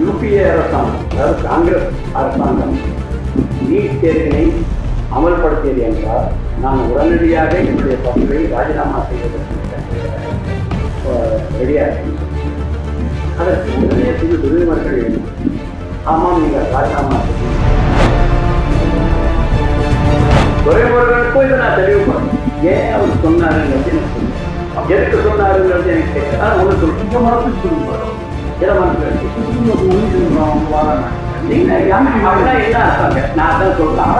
UPA அரசாங்கம் அதாவது காங்கிரஸ் அரசாங்கம் நீட் தேர்வினை அமல்படுத்தியது என்றால் நான் உடனடியாக என்னுடைய பதவியை ராஜினாமா செய்வதற்கு ரெடியாக அதற்கு உடனே சில துறைவர்கள் ஆமாம் நீங்கள் ராஜினாமா செய்யுங்கள். துறைமுருகனுக்கும் இதை நான் தெளிவுபடுறேன் ஏன் அவர் சொன்னாருங்கிறது எனக்கு எதுக்கு சொன்னாருங்கிறது எனக்கு தெரியல ஆனால் ஒன்று சொல்லுங்க என்ன நான் அதான் சொல்றேன்?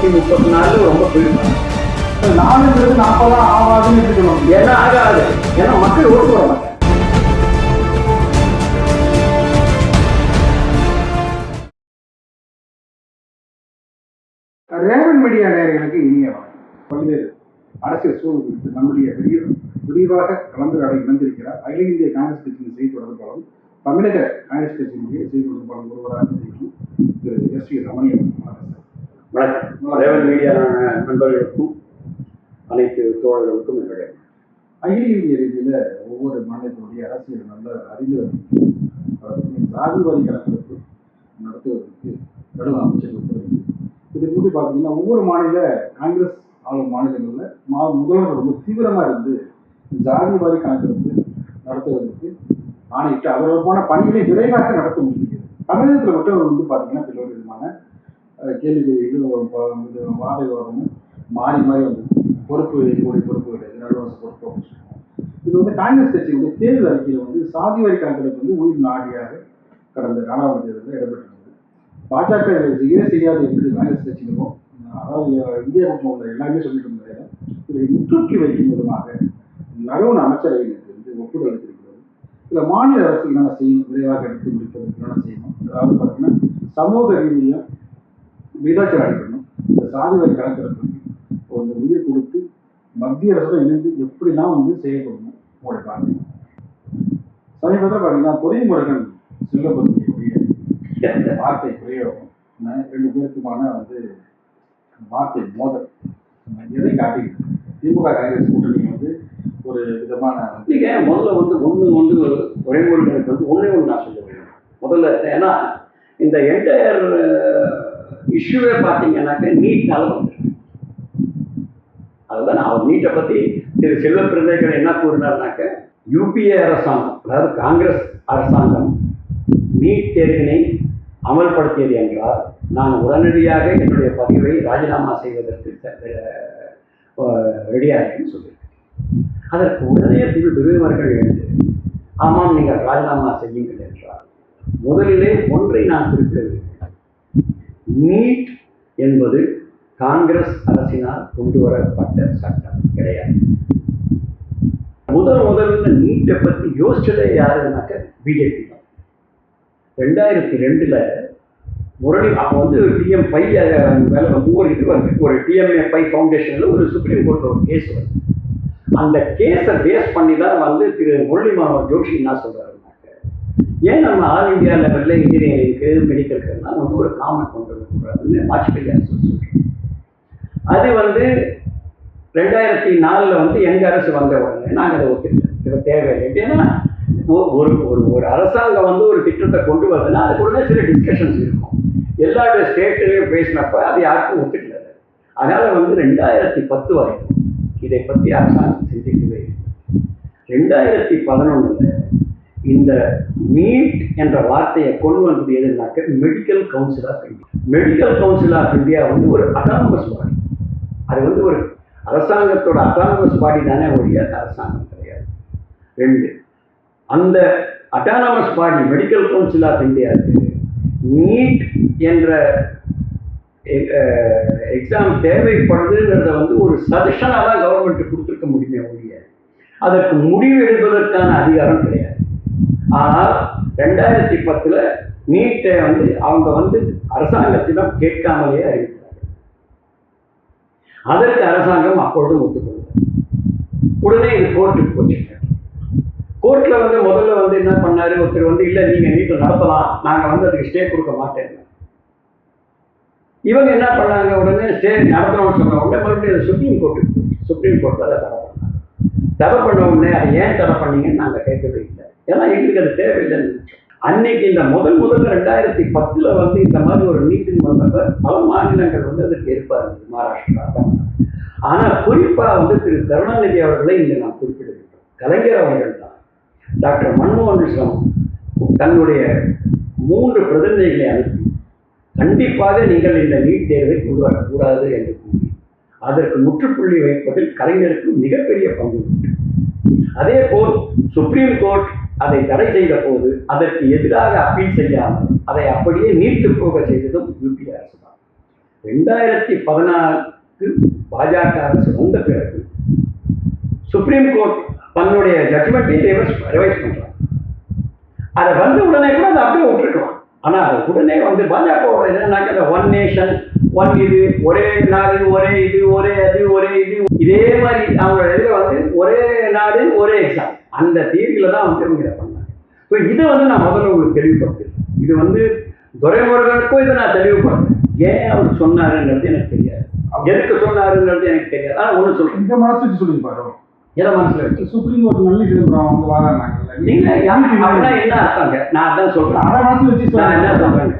சீட்டு முப்பத்தி நாலு ரொம்ப பெருமை நாலுங்கிறது நாற்பதா ஆகாதுன்னு இருக்கணும் ஏன்னா ஆகாது. ஏன்னா மக்கள் ஓட்டு போட மாட்டாங்க. ரேவன் மீடியா நேயர்களுக்கு இனிய வணக்கம். பல்வேறு அரசியல் சூழல் குறித்து நம்முடைய விரிவு விரிவாக கலந்துரையாட இணைந்திருக்கிறார். அகில இந்திய காங்கிரஸ் கட்சியின் செய்தி தொடர்பாளரும் தமிழக காங்கிரஸ் கட்சியினுடைய செய்தி தொடர்பாளர் ஒருவராக இருக்கும் திரு எஸ் வி ரமணியம் வணக்கம். ரேவன் மீடியா நண்பர்களுக்கும் அனைத்து தோழர்களுக்கும் என்னுடைய அகில இந்திய ஒவ்வொரு மாநிலத்தினுடைய அரசியல் நல்ல அறிந்து வருகிறது. கணக்கெடுப்பு நடத்துவதற்கு நடுவண் அமைச்சர் உத்தரவு இதை கூட்டி பார்த்தீங்கன்னா ஒவ்வொரு மாநில காங்கிரஸ் ஆளும் மாநிலங்களில் மா முதல்வர் ரொம்ப தீவிரமாக இருந்து ஜாதிவாரி கணக்கெடுப்பு நடத்துவதற்கு ஆணையிட்டு அதற்கான பணிகளை விரைவாக நடத்த முடியுது. தமிழகத்தில் மட்டும் வந்து பார்த்தீங்கன்னா பல்வேறு வாடகை அஹ், மாறி மாறி வந்து பொறுப்பு கூடிய பொறுப்பு கிடையாது நடுவரசு பொறுப்பு இது வந்து காங்கிரஸ் கட்சியுடைய தேர்தல் அறிக்கையில் வந்து சாதி வரி கணக்கெடுப்பு வந்து உயிர் நாடியாக கடந்த நாடாளுமன்ற தேர்தலில் இடம்பெற்றிருந்தது. பாஜக இதை செய்ய செய்யாது என்று காங்கிரஸ் கட்சியினரும் அதாவது இந்தியா கூட்டணி உள்ள எல்லாமே சொல்லிட்டு இருந்ததை இதை முற்றுக்கி வைக்கும் விதமாக நடுவண் அமைச்சரவை வந்து ஒப்புதல் அளித்திருக்கிறது. இதில் மாநில அரசு என்னென்ன செய்யணும்? விரைவாக எடுத்து முடிப்பதற்கு என்னென்ன செய்யணும்? அதாவது பார்த்தீங்கன்னா சமூக ரீதியாக விதாச்சாரம் அடிக்கணும் இந்த சாதி வரி கணக்கெடுப்புக்கு ஒரு உயிர் கொடுத்து மத்திய அரசோட இணைந்து எப்படிலாம் வந்து செயல்படணும் உங்களுடைய பார்வை. சமீபத்தில் பார்த்தீங்கன்னா துறைமுருகன் செல்வபதியுடைய வார்த்தை பிரயோகம். ரெண்டு பேருக்குமான வந்து வார்த்தை மோதல். எதை காட்டி திமுக காங்கிரஸ் கூட்டணி வந்து ஒரு விதமான நீங்க முதல்ல வந்து ஒன்று வந்து துறைமுருகனுக்கு வந்து ஒன்றே ஒன்று நான் சொல்ல முடியும் முதல்ல ஏன்னா இந்த என்டையர் இஷ்யூவே பார்த்தீங்கன்னாக்க நீட்டால் வந்திருக்கு அதுதான் அவர் நீட்டை பற்றி திரு செல்வ பிறந்தைகள் என்ன கூறினார்னாக்க யூபிஏ அரசாங்கம் அதாவது காங்கிரஸ் அரசாங்கம் நீட் தேர்வினை அமல்படுத்தியது என்றால் நான் உடனடியாக என்னுடைய பதிவை ராஜினாமா செய்வதற்கு ரெடியாக இருக்கேன்னு சொல்லியிருக்கேன். அதற்கு உடனே திரு. துரைவர்கள் எழுந்து ஆமாம் நீங்கள் ராஜினாமா செய்யுங்கள் என்றால் முதலிலே ஒன்றை நான் குறிப்பிட நீட் என்பது காங்கிரஸ் அரசினால் கொண்டு வரப்பட்ட சட்டம் கிடையாது. முதல் முதல்ல நீட்டை பற்றி யோசிச்சதே யாருன்னாக்க பிஜேபி தான். ரெண்டாயிரத்தி ரெண்டுல முரளி அப்போ வந்து டிஎம் பை மேலே வந்து ஒரு இது வந்து ஒரு டிஎம்ஏ பை ஃபவுண்டேஷனில் ஒரு சுப்ரீம் கோர்ட்டில் ஒரு கேஸ் வருது. அந்த கேஸை பேஸ் பண்ணி தான் வந்து திரு முரளி மனோகர் ஜோஷி என்ன சொல்கிறாரு ஏன் நம்ம ஆல் இந்தியா லெவலில் இன்ஜினியரிங்க்கு மெடிக்கலுக்கெல்லாம் வந்து ஒரு காமன் கொண்டு வரக்கூடாதுன்னு வாஜ்பாய் அரசு அது வந்து ரெண்டாயிரத்தி நாலில் வந்து எங்கள் அரசு வந்த உடனே நாங்கள் அதை ஒத்துக்கல இது தேவையில்லை. ஏன்னா ஒரு ஒரு ஒரு அரசாங்கம் வந்து ஒரு திட்டத்தை கொண்டு வருதுன்னா அதுக்கு உடனே சில டிஸ்கஷன்ஸ் இருக்கும். எல்லா ஸ்டேட்லையும் பேசினப்ப அது யாருக்கும் ஒத்துக்கல. அதனால் வந்து ரெண்டாயிரத்தி பத்து வரைக்கும் இதை பற்றி அரசாங்கம் செஞ்சுக்கவே இல்லை. ரெண்டாயிரத்தி பதினொன்றில் இந்த நீட் என்ற வார்த்தையை கொண்டு வந்தது எதுனாக்க medical council of India medical council of India வந்து ஒரு அட்டானமஸ் பாடி அது வந்து ஒரு அரசாங்கத்தோட அட்டானமஸ் பாடி தானே ஒழிய அரசாங்கம் கிடையாது. ரெண்டு அந்த autonomous body medical council of இந்தியாவுக்கு நீட் என்ற எக்ஸாம் தேவைப்படுதுங்கிறத வந்து ஒரு சஜஷனாக தான் கவர்மெண்ட் கொடுத்துருக்க முடியுமே ஒழிய அதற்கு முடிவு எடுப்பதற்கான அதிகாரம் கிடையாது. ஆனால் ரெண்டாயிரத்தி பத்தில் நீட்டை வந்து அவங்க வந்து அரசாங்கத்திடம் கேட்காமலேயே அறிவித்தார்கள் அதற்கு அரசாங்கம் அப்பொழுது ஒத்துக்கொள்ள உடனே இது கோர்ட்டுக்கு போச்சு கோர்ட்டில் வந்து முதல்ல வந்து என்ன பண்ணாரு? ஒருத்தர் வந்து இல்லை நீங்கள் நீட்டை நடத்தலாம். நாங்கள் வந்து அதுக்கு ஸ்டே கொடுக்க மாட்டேன். இவங்க என்ன பண்ணாங்க? உடனே ஸ்டே நடத்தணும்னு சொன்ன உடனே மறுபடியும் சுப்ரீம் கோர்ட்டுக்கு சுப்ரீம் கோர்ட்டில் அதை தடை பண்ணாங்க. தடை பண்ண உடனே அதை ஏன் தடை பண்ணீங்கன்னு நாங்கள் கேட்கவே ஏன்னா எங்களுக்கு அது தேவையில்லைன்னு. அன்னைக்கு இந்த முதல் முதல்ல ரெண்டாயிரத்தி பத்துல வந்து இந்த மாதிரி ஒரு மீட்டிங் வந்தப்ப பல மாநிலங்கள் வந்து அதுக்கு ஏற்பாடு மகாராஷ்டிரா தான் ஆனால் குறிப்பாக வந்து திரு கருணாநிதி அவர்களை இங்கே நான் குறிப்பிடுகிறேன் கலைஞர் அவர்கள் தான். டாக்டர் மன்மோகன் சிங் தன்னுடைய மூன்று பிரதிநிதிகளை அனுப்பி கண்டிப்பாக நீங்கள் இந்த நீட் தேர்வை கொண்டு வரக்கூடாது என்று கூறி அதற்கு முற்றுப்புள்ளி வைப்பதில் கலைஞருக்கு மிகப்பெரிய பங்கு உண்டு. அதே போல் சுப்ரீம் கோர்ட் அதை தடை செய்த போது அதற்கு எதிராக அப்பீல் செய்யாமல் அதை அப்படியே நீட்டு போக செய்ததும் யூபி அரசு தான். ரெண்டாயிரத்தி பதினாறுக்கு பாஜக அரசு வந்த பிறகு சுப்ரீம் கோர்ட் தன்னுடைய ஜட்மெண்ட்டை ரிவைஸ் ரிவைஸ் பண்ணுறாங்க அதை வந்த உடனே கூட அதை அப்படியே விட்டுருக்கலாம். ஆனால் அது உடனே வந்து பாஜகவோட என்னன்னாக்க அந்த ஒன் நேஷன் ஒன் இது ஒரே நாடு ஒரே இது ஒரே அது ஒரே இது இதே மாதிரி அவங்களோட இதில் வந்து ஒரே நாடு ஒரே எக்ஸாம் அந்த தீர்வில் தான் வந்து இவங்க இதை பண்ணாங்க. ஸோ இதை வந்து நான் முதல்ல உங்களுக்கு தெளிவுபடுத்துறேன். இது வந்து துரைமுருகனுக்கும் இதை நான் தெளிவுபடுத்தேன் ஏன் அவர் சொன்னாருங்கிறது எனக்கு தெரியாது. எதுக்கு சொன்னாருங்கிறது எனக்கு தெரியாது. ஆனால் ஒன்று சொல்கிறேன் இந்த மனசு வச்சு சொல்லுங்க பாரு. எதை மனசில் வச்சு? சுப்ரீம் கோர்ட் நல்லி சிதம்பரம் வந்து வாதாடினாங்கல்ல நீங்க அப்படின்னா என்ன அர்த்தங்க? நான் அதான் சொல்றேன். அதை மனசு வச்சு நான் என்ன சொல்றேங்க?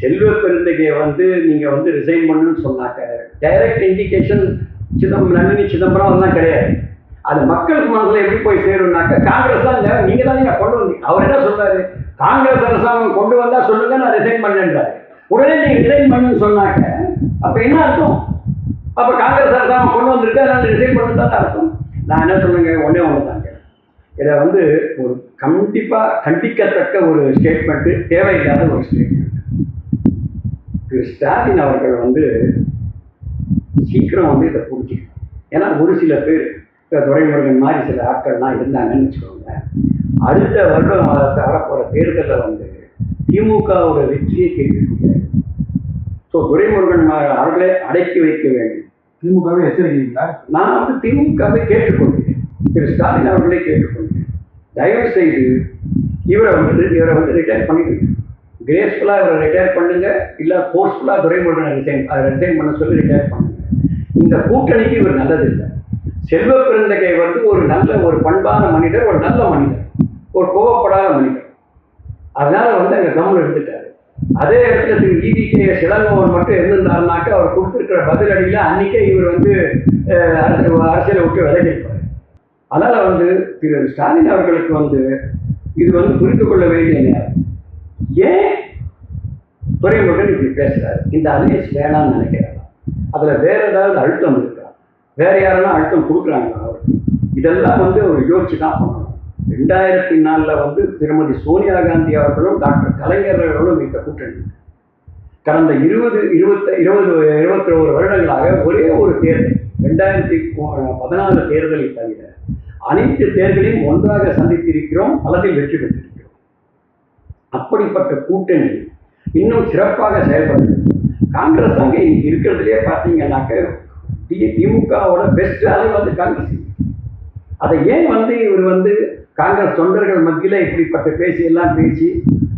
செல்வ பெருந்தகையை வந்து நீங்க வந்து ரிசைன் பண்ணுன்னு சொன்னாக்க டைரக்ட் இண்டிகேஷன் சிதம்பரம் நளினி சிதம்பரம் அதெல்லாம் கிடையாது. அது மக்களுக்கு மனசுல எப்படி போய் சேரும்னாக்க காங்கிரஸ் தான் நீங்க தான் நீங்க கொண்டு வந்தீங்க. அவர் என்ன சொல்றாரு? காங்கிரஸ் அரசாங்கம் கொண்டு வந்தா சொல்லுங்க நான் ரிசைன் பண்ணேன்றாரு உடனே நீங்க ரிசைன் பண்ணுன்னு சொன்னாக்க அப்ப என்ன அர்த்தம்? அப்ப காங்கிரஸ் அரசாங்கம் கொண்டு வந்திருக்கு அதனால ரிசைன் பண்ணு அர்த்தம்? நான் என்ன சொல்லுங்க ஒன்னே ஒன்று தாங்க இதை வந்து ஒரு கண்டிப்பாக கண்டிக்கத்தக்க ஒரு ஸ்டேட்மெண்ட்டு தேவையில்லாத ஒரு ஸ்டேட்மெண்ட் திரு ஸ்டாலின் அவர்கள் வந்து சீக்கிரம் வந்து இதை புரிஞ்சுக்கணும். ஏன்னா ஒரு சில பேர் இப்ப துரைமுருகன் மாதிரி சில ஆட்கள்லாம் இருந்தாங்கன்னு வச்சுக்கோங்களேன். அடுத்த வருடம் வர- வரப்போற தேர்தலில் வந்து திமுகவோட வெற்றியை கேட்கக்கூடிய ஸோ துரைமுருகன் அவர்களே அடக்கி வைக்க வேண்டும். திமுகவே எச்சரிக்கிறீங்களா? நான் வந்து திமுகவை கேட்டுக்கொண்டேன் திரு. ஸ்டாலின் அவர்களே கேட்டுக்கொண்டேன் தயவு செய்து இவரை வந்து இவரை வந்து ரிட்டையர் பண்ணிடுங்க. கிரேஸ்ஃபுல்லாக இவரை ரிட்டையர் பண்ணுங்க. இல்லை ஃபோர்ஸ்ஃபுல்லாக துரைமுருகனை ரிசைன் ரிசைன் பண்ண சொல்லி ரிட்டையர் பண்ணுங்க. இந்த கூட்டணிக்கு இவர் நல்லதில்லை. செல்வ பிறந்தகை வந்து ஒரு நல்ல ஒரு பண்பான மனிதர் ஒரு நல்ல மனிதர் ஒரு கோவப்படாத மனிதர். அதனால வந்து அங்கே கவனம் எடுத்துட்டாரு. அதே இடத்துல திரு இபிகே சிலங்கோவன் மட்டும் இருந்திருந்தாருனாக்க அவர் கொடுத்துருக்கிற பதிலடியில் அன்னைக்கே இவர் வந்து அரசியல் அரசியலை விட்டு விலகி அதனால வந்து திரு ஸ்டாலின் அவர்களுக்கு வந்து இது வந்து புரிந்து கொள்ள வேண்டிய நேரம். ஏன் துறைமுருகன் இப்படி பேசுறாரு? இந்த அலையன்ஸ் வேணாம்னு நினைக்கிறாரா? அதுல வேற ஏதாவது அழுத்தம் இருக்கா? வேற யாரெல்லாம் அழுத்தம் கொடுக்குறாங்களா அவருக்கு இதெல்லாம் வந்து அவர் யோசிச்சு தான் பண்ணணும். ரெண்டாயிரத்தி நாலில் வந்து திருமதி சோனியா காந்தி அவர்களும் டாக்டர் கலைஞர் அவர்களும் இந்த கூட்டணி. கடந்த இருபது இருபத்த இருபது இருபத்தி ஒரு வருடங்களாக ஒரே ஒரு தேர்தல் ரெண்டாயிரத்தி பதினாலு தேர்தலை தவிர அனைத்து தேர்தலையும் ஒன்றாக சந்தித்திருக்கிறோம் பலதில் வெற்றி பெற்றிருக்கிறோம். அப்படிப்பட்ட கூட்டணி இன்னும் சிறப்பாக செயல்படுது காங்கிரஸ் அங்கே இருக்கிறதுலே பார்த்தீங்கன்னாக்க திமுகவோட பெஸ்ட் அலை வந்து காங்கிரஸ். அதை ஏன் வந்து இவர் வந்து காங்கிரஸ் தொண்டர்கள் மத்தியில் இப்படிப்பட்ட பேசி எல்லாம் பேசி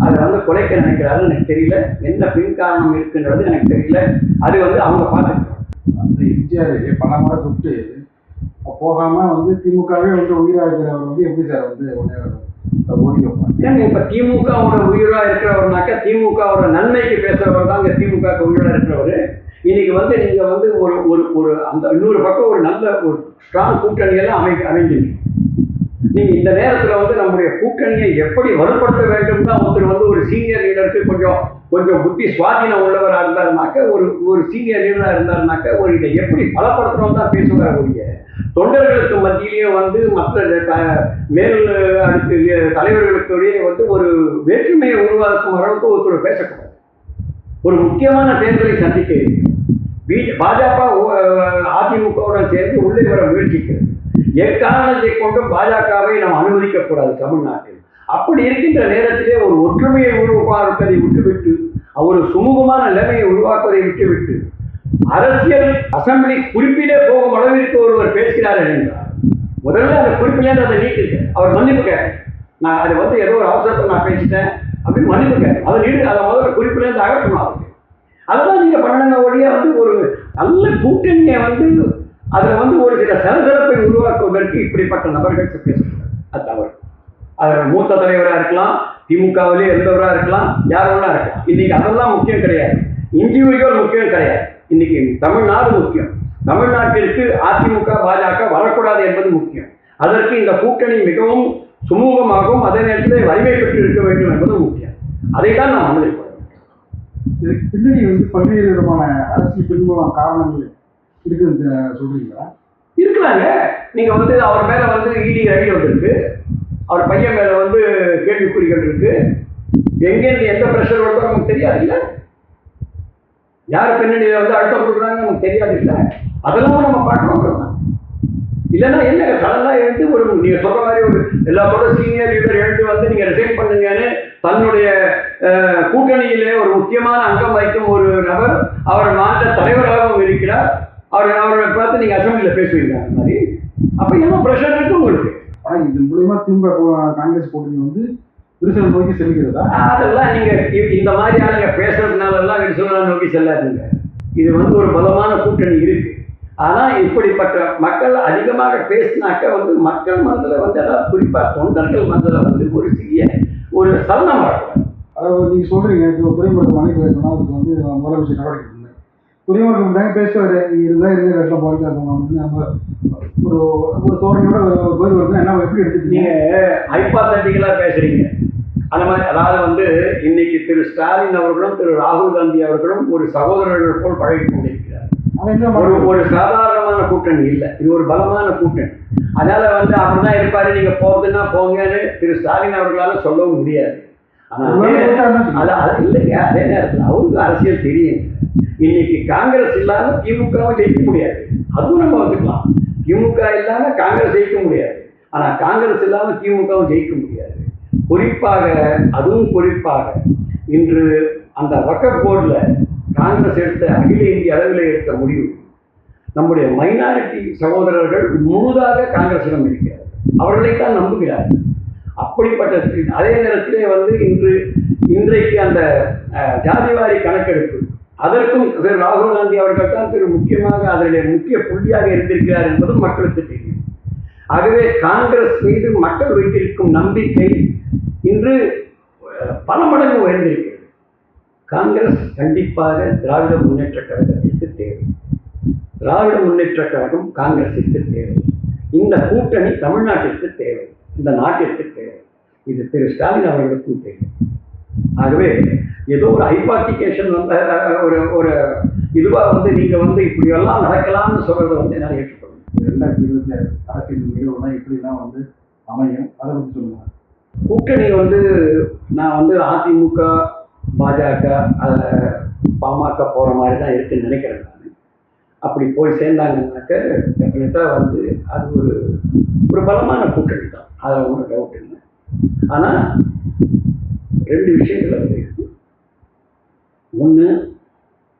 அதை வந்து குலைக்க நினைக்கிறாருன்னு எனக்கு தெரியல. என்ன பின் காரணம் இருக்குன்றது எனக்கு தெரியல. அது வந்து அவங்க பார்த்துக்கிறாங்க அந்த எம்ஜிஆர் பல முறை கூப்பிட்டு போகாம வந்து திமுகவே வந்து உயிரா இருக்கிறவர் வந்து எப்படி சார் வந்து உடனே ஏங்க இப்ப திமுகவோட உயிரா இருக்கிறவர்னாக்கா திமுகவோட நன்மைக்கு பேசுறவர் தான் திமுக உயிரா இருக்கிறவர். இன்னைக்கு வந்து நீங்க வந்து ஒரு ஒரு ஒரு அந்த இன்னொரு பக்கம் ஒரு நல்ல ஒரு ஸ்ட்ராங் கூட்டணியெல்லாம் அமை அமைஞ்சிருக்கு நீங்க இந்த நேரத்துல வந்து நம்முடைய கூட்டணியை எப்படி வலுப்படுத்த வேண்டும் தான் ஒருத்தர் வந்து ஒரு சீனியர் லீடருக்கு கொஞ்சம் கொஞ்சம் புத்தி சுவாதீனம் உள்ளவராக இருந்தாருனாக்க ஒரு ஒரு சீனியர் லீடராக இருந்தாருனாக்க ஒரு இதை எப்படி பலப்படுத்தணும் தான் பேசுவார் ஒழிய தொண்டர்களுக்கு மத்தியிலேயே வந்து மற்ற மேல் அடுத்து தலைவர்களுக்கு வந்து ஒரு வேற்றுமையை உருவாக்கும் அளவுக்கு ஒருத்தர் பேசக்கூடாது. ஒரு முக்கியமான தேர்தலை சந்திக்க இருக்கு பாஜக அதிமுகவுடன் சேர்ந்து உள்ளே வர முயற்சிக்கிறது. எக்காரணத்தை கொண்டும் பாஜகவை நாம் அனுமதிக்க கூடாது தமிழ்நாட்டில். அப்படி இருக்கின்ற நேரத்திலே ஒரு ஒற்றுமையை உருவாக்குவதை விட்டுவிட்டு ஒரு சுமூகமான நிலைமையை உருவாக்குவதை விட்டுவிட்டு அரசியல் அசம்பிளி குறிப்பிலே போகும் அளவிற்கு ஒருவர் பேசுகிறார் என்றார் முதல்ல அந்த குறிப்பிலேருந்து அதை நீக்கிருக்க அவர் மன்னிப்புக்க நான் அது வந்து ஏதோ ஒரு அவசரத்தில் நான் பேசிட்டேன். அப்படின்னு மன்னிப்பு அதை நீடு அதை முதல்ல குறிப்பிலேருந்து அகற்றணும் அவருக்கு. அதெல்லாம் நீங்கள் பண்ணணுங்க ஒழிய வந்து ஒரு நல்ல கூட்டணியை வந்து அதில் வந்து ஒரு சில சலசலப்பை உருவாக்குவதற்கு இப்படிப்பட்ட நபர்கள் பேசுகிறார் அது தவறு. அதில் மூத்த தலைவராக இருக்கலாம் திமுகவிலே இருந்தவராக இருக்கலாம் யார் வேணா இருக்கலாம். இன்னைக்கு அதெல்லாம் முக்கியம் கிடையாது. இண்டிவிஜுவல் முக்கியம் கிடையாது. இன்னைக்கு தமிழ்நாடு முக்கியம். தமிழ்நாட்டிற்கு அதிமுக பாஜக வரக்கூடாது என்பது முக்கியம். அதற்கு இந்த கூட்டணி மிகவும் சுமூகமாகவும் அதே நேரத்தில் வலிமை பெற்று இருக்க வேண்டும் என்பது முக்கியம் அதை தான் நாம் அனுமதிப்போம் இதுக்கு பின்னணி வந்து பல்வேறு விதமான அரசியல் பின்புலம் காரணங்கள் இருக்குன்னு சொல்றீங்களா? இருக்கலாங்க நீங்க வந்து அவர் மேல வந்து இடி ரைடு வந்திருக்கு. அவர் பையன் மேல வந்து கேள்விக்குறிகள் இருக்கு. எங்கேருந்து எந்த ப்ரெஷர் வருதோ நமக்கு தெரியாது இல்ல யார் பின்னணியில வந்து அழுத்தம் கொடுக்குறாங்க நமக்கு தெரியாது இல்ல அதெல்லாம் நம்ம பார்க்கணும் இல்லைன்னா என்ன சடனா எழுந்து ஒரு நீங்க சொல்ற மாதிரி ஒரு எல்லாத்தோட சீனியர் லீடர் எழுந்து வந்து நீங்க ரிசைன் பண்ணுங்கன்னு தன்னுடைய கூட்டணியிலே ஒரு முக்கியமான அங்கம் வகிக்கும் ஒரு நபர் அவர் மாநில தலைவராகவும் இருக்கிறார். அவர் அவரை பார்த்து நீங்க அசம்பிளில பேசுவீங்க அந்த மாதிரி. அப்ப என்ன ப்ரெஷர் இருக்கு உங்களுக்கு? ஆனா இது மூலியமா திமுக காங்கிரஸ் கூட்டணி வந்து விரிசல் நோக்கி செல்கிறதா? அதெல்லாம் நீங்க இ- இந்த மாதிரி ஆளுங்க பேசுறதுனால எல்லாம் விரிசலா நோக்கி செல்லாதீங்க. இது வந்து ஒரு பலமான கூட்டணி இருக்கு. ஆனா இப்படிப்பட்ட மக்கள் அதிகமாக பேசினாக்க வந்து மக்கள் மனதில் வந்து அதாவது குறிப்பா தொண்டர்கள் மனதில் வந்து ஒரு சிறிய ஒரு சலனம் வரக்கூடாது அதாவது நீங்க சொல்றீங்க இப்போ துறைமுகம் மனைவி வைக்கணும் அதுக்கு வந்து முதலமைச்சர் நடவடிக்கை துறைமுகம் தாங்க பேசுவாரு நீ இருந்தா இருந்த இடத்துல போயிட்டு வந்து நம்ம ஒரு ஒரு தோரணையோட பேர் வருது என்ன எப்படி எடுத்துக்கீங்க நீங்க ஹைப்பாத்தட்டிக்கலா பேசுறீங்க. அந்த மாதிரி அதாவது வந்து இன்னைக்கு திரு ஸ்டாலின் அவர்களும் திரு ராகுல் காந்தி அவர்களும் ஒரு சகோதரர்கள் போல் பழகி கொண்டிருக்கிறார் ஒரு? ஒரு சாதாரணமான கூட்டணி இல்லை. இது ஒரு பலமான கூட்டணி. அதனால வந்து அப்படிதான் இருப்பாரு. நீங்க போறதுன்னா போங்கன்னு திரு ஸ்டாலின் அவர்களால சொல்லவும் முடியாது. இல்லைங்க. அதே நேரத்தில் அவருக்கு அரசியல் தெரியும். இன்னைக்கு காங்கிரஸ் இல்லாம திமுகவும் ஜெயிக்க முடியாது. அதுவும் நம்ம வந்துக்கலாம் திமுக இல்லாம காங்கிரஸ் ஜெயிக்க முடியாது. ஆனா காங்கிரஸ் இல்லாம திமுகவும் ஜெயிக்க முடியாது. குறிப்பாக அதுவும் குறிப்பாக இன்று அந்த வக்கப் போர்டில் காங்கிரஸ் எடுத்த அகில இந்திய அளவில் எடுத்த முடிவு. நம்முடைய மைனாரிட்டி சகோதரர்கள் முழுதாக காங்கிரசிடம் இருக்கிறார்கள். அவர்களைத்தான் நம்புகிறார்கள். அப்படிப்பட்ட அதே நேரத்திலே வந்து இன்று இன்றைக்கு அந்த ஜாதிவாரி கணக்கெடுப்பு அதற்கும் திரு ராகுல் காந்தி அவர்கள் தான் திரு முக்கியமாக அதனுடைய முக்கிய புள்ளியாக இருந்திருக்கிறார் என்பதும் மக்களுக்கு தெரியும். ஆகவே காங்கிரஸ் மீது மக்கள் வைத்திருக்கும் நம்பிக்கை இன்று பல மடங்கு உயர்ந்திருக்கிறது. காங்கிரஸ் கண்டிப்பாக திராவிட முன்னேற்ற கழகத்திற்கு தேவை. திராவிட முன்னேற்ற கழகம் காங்கிரசிற்கு தேவை. இந்த கூட்டணி தமிழ்நாட்டிற்கு தேவை. இந்த நாட்டிற்கு தேவை. இது திரு ஸ்டாலின் அவர்களுக்கும் தேவை. ஆகவே ஏதோ ஒரு ஹைபாத்திகேஷன் வந்து ஒரு ஒரு இதுவாக வந்து நீங்கள் வந்து இப்படியெல்லாம் நடக்கலாம்னு சொல்கிறத வந்து என்னால் ஏற்றுக்கொள்ள. ரெண்டாயிரத்தி இருபத்தி ஆறு அரசியல் நிகழ்வுலாம் எப்படிலாம் வந்து அமையும். அதை பத்தி சொல்லுங்க. கூட்டணி வந்து நான் வந்து அதிமுக பாஜக பாமக போகிற மாதிரி தான் இருக்குன்னு நினைக்கிறேன் நான். அப்படி போய் சேர்ந்தாங்கன்னாக்க டெஃபினட்டாக வந்து அது ஒரு ஒரு பலமான கூட்டணி தான். அதில் ஒன்றும் டவுட் இல்லை. ஆனால் ரெண்டு விஷயங்கள் அதில் இருக்குது ஒன்று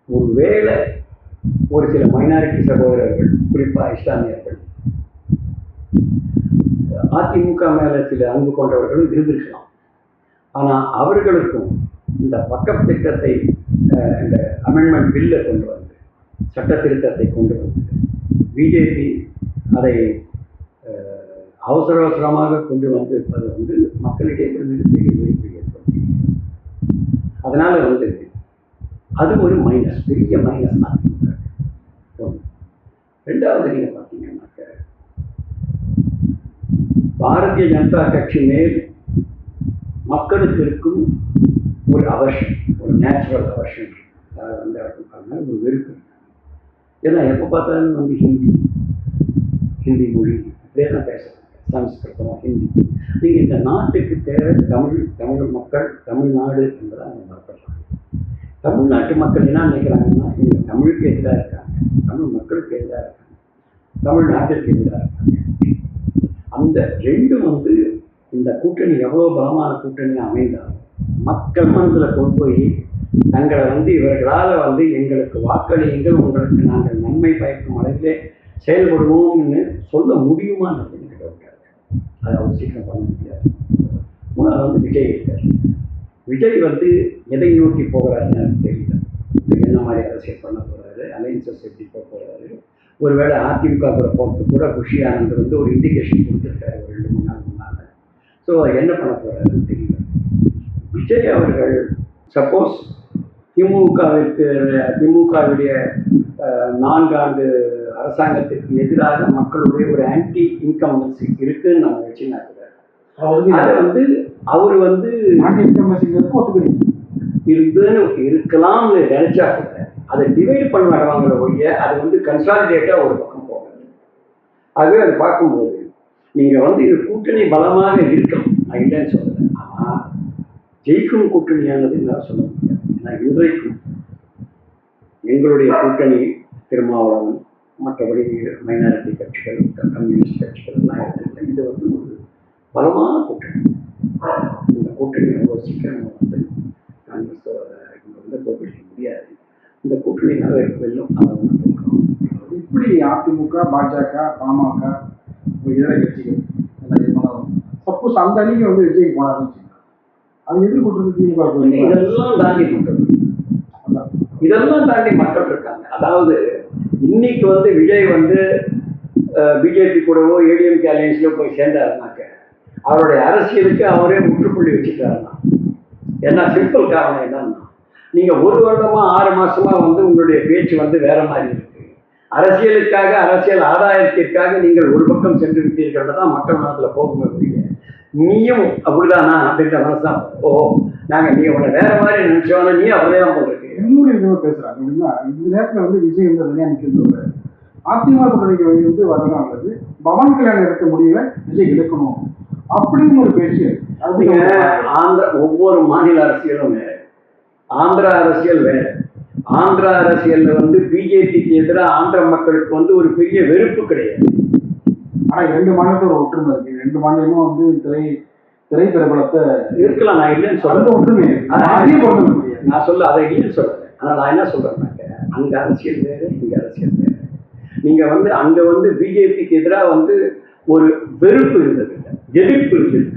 ஒரு வேளை ஒரு சில மைனாரிட்டி சகோதரர்கள் குறிப்பாக இஸ்லாமியர்கள் அதிமுக மேலே சில அன்பு கொண்டவர்களும் இருந்திருக்கலாம். ஆனால் அவர்களுக்கும் இந்த பக்கம் திட்டத்தை இந்த அமெண்ட்மெண்ட் பில்லை கொண்டு வந்து சட்ட திருத்தத்தை கொண்டு வந்து பிஜேபி அதை அஹ், அவசர அவசரமாக கொண்டு வந்து அது வந்து மக்களிடையே மிகப்பெரிய விருப்பம் ஏற்படுத்தி அதனால வந்து அது ஒரு மைனஸ் பெரிய மைனஸ் தான். ஒன்று ரெண்டாவது நீங்கள் பார்த்தீங்கன்னாக்க பாரதிய ஜனதா கட்சி மேல் மக்களுக்கு இருக்கும் ஒரு அவர்ஷன் ஒரு நேச்சுரல் அவர்ஷன் அதாவது வந்து அது ஒரு வெறுப்பு. ஏன்னா எப்போ பார்த்தாலும் வந்து ஹிந்தி ஹிந்தி மொழி இப்படியே தான் பேசுகிறேன் சமஸ்கிருதம் ஹிந்தி. நீங்கள் இந்த நாட்டுக்கு தேவை தமிழ் தமிழ் மக்கள் தமிழ்நாடு என்பதை அவங்க மறந்துடுறாங்க. தமிழ்நாட்டு மக்கள் என்ன நினைக்கிறாங்கன்னா இவங்க தமிழுக்கு எதிராக இருக்காங்க. தமிழ் மக்களுக்கு எதிராக இருக்காங்க. தமிழ்நாட்டிற்கு எதிராக இருக்காங்க. அந்த ரெண்டும் வந்து இந்த கூட்டணி எவ்வளோ பலமான கூட்டணி அமைந்தாலும் மக்கள் மனதில் கொண்டு போய் தங்களை வந்து இவர்களால் வந்து எங்களுக்கு வாக்களியுங்கள் உங்களுக்கு நாங்கள் நன்மை பயக்கும் அளவிலே செயல்படுவோம்னு சொல்ல முடியுமா அப்படின்னு டவுட்டாக அதை அவ்வளோ சீக்கிரம் பண்ண முடியாது. மூணாவது வந்து விஜய் இருக்கார். விஜய் வந்து எதை நோக்கி போகிறாருன்னு தெரியல. என்ன மாதிரி அரசியல் பண்ண போகிறாரு அலைன்சஸ் எப்படி போக போகிறாரு ஒருவேளை அதிமுக கூட போகிறதுக்கு கூட குஷி ஆனந்த் வந்து ஒரு இண்டிகேஷன் கொடுத்துருக்காரு ஒரு ரெண்டு மூணு நாள் முன்னால். ஸோ என்ன பண்ண போகிறாருன்னு தெரியல. விஜய் அவர்கள் சப்போஸ் திமுகவிற்கு திமுகவுடைய அஹ், நான்காண்டு அரசாங்கத்திற்கு எதிராக மக்களுடைய ஒரு ஆன்டி இன்கம்பன்சி இருக்குன்னு நம்ம வச்சுனா கூட அதை வந்து அவர் வந்து இருக்குன்னு இருக்கலாம்னு நினைச்சா கூட அதை டிவைட் பண்ண வருவாங்கள ஒழிய அது வந்து கன்சாலிடேட்டாக ஒரு பக்கம் போகாது ஆகவே அதை பார்க்கும்போது நீங்கள் வந்து இது கூட்டணி பலமாக இருக்கலாம். நான் இல்லைன்னு ஆனால் ஜெயிக்கும் கூட்டணியானது நான் சொல்ல முடியாது ஏன்னா இன்றைக்கும் எங்களுடைய கூட்டணி திருமாவளவன் மற்றபடி மைனாரிட்டி கட்சிகள் கம்யூனிஸ்ட் கட்சிகள் எல்லாம் இருக்கு. இது வந்து ஒரு பலமான கூட்டணி. இந்த கூட்டணி ரொம்ப சீக்கிரம் வந்து காங்கிரஸ் இங்கே வந்து தோற்கடிக்க முடியாது. இந்த கூட்டணி நாங்கள் வெல்லும். அதை வந்து இப்படி அதிமுக பாஜக பாமக இதர கட்சிகள் சப்போஸ் அந்த அணிக்கு வந்து விஜய் போனாருன்னு அது எதிர்கொண்டு திமுக இதெல்லாம் தாண்டி மக்கள். இதெல்லாம் தாண்டி மக்கள் இருக்காங்க. அதாவது இன்னைக்கு வந்து விஜய் வந்து பிஜேபி கூடவோ ஏடிஎம்கே அலையன்ஸ்ல போய் சேர்ந்தாருனாக்க அவருடைய அரசியலுக்கு அவரே முற்றுப்புள்ளி வச்சுட்டாருன்னா ஏன்னா சிம்பிள் காரணம் என்னன்னா நீங்க ஒரு வருடமா ஆறு மாசமா வந்து உங்களுடைய பேச்சு வந்து வேற மாதிரி இருக்கு. அரசியலுக்காக அரசியல் ஆதாயத்திற்காக நீங்கள் ஒரு பக்கம் சென்று விட்டீர்கள் தான் மக்கள் மனத்துல போகுமே முடியல நீயும் அப்படிதானா அப்படின்ற மனசு தான் ஓ நாங்க நீ உன்னை வேற மாதிரி நினைச்சோன்னா நீ அப்படியே தான் போட்டிருக்கு இன்னொரு விதமா பேசுறாங்க. எப்படின்னா இந்த நேரத்துல வந்து விஜய் வந்து தனியா நிக்கிறது அதிமுக கூட்டணிக்கு வந்து வரலாம் அல்லது பவன் கல்யாணம் எடுத்த முடிவை விஜய் எடுக்கணும். அப்படின்னு ஒரு பேச்சு. ஆந்திர ஒவ்வொரு மாநில அரசியலும் வேற. ஆந்திரா அரசியல் வேற. ஆந்திரா அரசியல்ல வந்து பிஜேபிக்கு எதிராக ஆந்திர மக்களுக்கு வந்து ஒரு பெரிய வெறுப்பு கிடையாது. ஆனா ரெண்டு மாநிலத்தோட ஒற்றுமை இருக்கு. ரெண்டு மாநிலமும் வந்து திரை திரைப்பிரபலத்தை இருக்கலாம் நான் இல்லைன்னு சொல்றேன். ஒற்றுமை நான் சொல்ல அதை இல்லைன்னு சொல்றேன். ஆனா நான் என்ன சொல்றேன்னாக்க அங்க அரசியல் வேற இங்க அரசியல் வேற. நீங்க வந்து அங்க வந்து பிஜேபிக்கு எதிராக வந்து ஒரு வெறுப்பு இருந்தது. எதிர்ப்பு இருந்தது.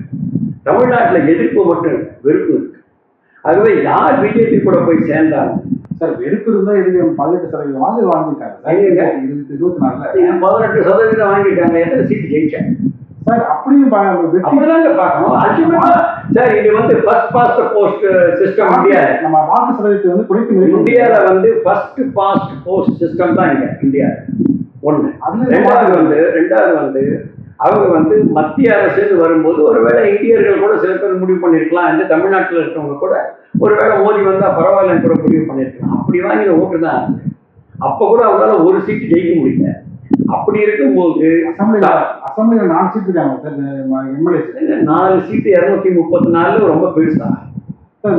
தமிழ்நாட்டுல எதிர்ப்பு மட்டும் வெறுப்பு இருக்கு. ஆகவே யார் பிஜேபி கூட போய் சேர்ந்தாங்க சார் வெறுப்பு இருந்தா இதுக்கு பதினெட்டு சதவீதம் வாங்கி எங்க? இருபத்தி நாலுல. பதினெட்டு சதவீதம் வாங்கிட்டாங்க. எத்தனை சீட் ஜெயிச்சாங்க சார் அப்படியும் அப்படிதாங்க பார்க்கணும். சார் இது வந்து first past post system India நம்ம வாக்கு சதவீதத்தை வந்து மதிப்பிட இந்தியால வந்து ஃபர்ஸ்ட் பாஸ்ட் போஸ்ட் சிஸ்டம் தான் இங்க இந்தியா அதுல ரெண்டாவது வந்து ரெண்டாவது வந்து அவங்க வந்து மத்திய அரசு வரும்போது ஒருவேளை இந்தியர்கள் கூட சில பேர் முடிவு பண்ணிருக்கலாம் இந்த தமிழ்நாட்டில் இருக்கவங்க கூட. ஒருவேளை மோடி வந்தா பரவாயில்லன்னு கூட முடிவு பண்ணிருக்கலாம். அப்படி வாங்கின ஓட்டு தான். அப்ப கூட அவங்களால ஒரு சீட்டு ஜெயிக்க முடியல. அப்படி இருக்கும்போது அசம்பிளில நாலு சீட் இருக்காங்க நாலு சீட்டு. இருநூத்தி முப்பத்தி நாலு ரொம்ப பெருசா.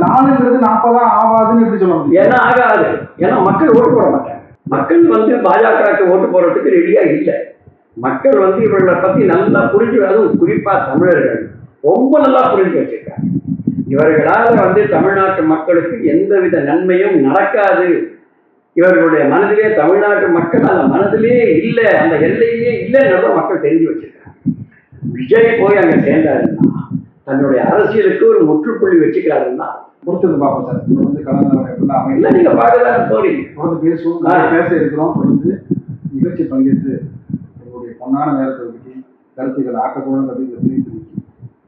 நாலுங்கிறது நாற்பதா ஆகாதுன்னு எப்படி சொல்ல முடியும்? ஏன்னா ஆகாது. ஏன்னா மக்கள் ஓட்டு போட மாட்டாங்க. மக்கள் வந்து பாஜகவுக்கு ஓட்டு போடுறதுக்கு ரெடியா இல்லை. மக்கள் வந்து இவர்களை பத்தி நல்லா புரிஞ்சு அதுவும் குறிப்பா தமிழர்கள் ரொம்ப நல்லா புரிஞ்சு வச்சிருக்காங்க. இவர்களால் வந்து தமிழ்நாட்டு மக்களுக்கு எந்தவித நன்மையும் நடக்காது. இவர்களுடைய மனதிலே தமிழ்நாட்டு மக்கள் அந்த மனதிலே இல்லை அந்த எல்லையிலே இல்லைன்றத மக்கள் தெரிஞ்சு வச்சிருக்காங்க விஜய் போய் அங்க சேர்ந்தாருன்னா தன்னுடைய அரசியலுக்கு ஒரு முற்றுப்புள்ளி வச்சுக்கிறாருன்னா பொறுத்தது பார்ப்போம் சார். இது வந்து கலந்து எப்படின்னா அமையல இல்லை நீங்க பார்க்கதான் போறீங்க தொடர்ந்து பேசுவோம். பேச இருக்கிறோம் தொடர்ந்து நிகழ்ச்சி பங்கேற்று உங்களுடைய பொன்னான நேரத்தை ஒதுக்கி கருத்துக்கள் ஆக்கப்போன கருத்துக்களை தெரிவித்து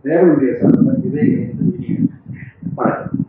ரேவனுடைய சார் விவேக் வணக்கம்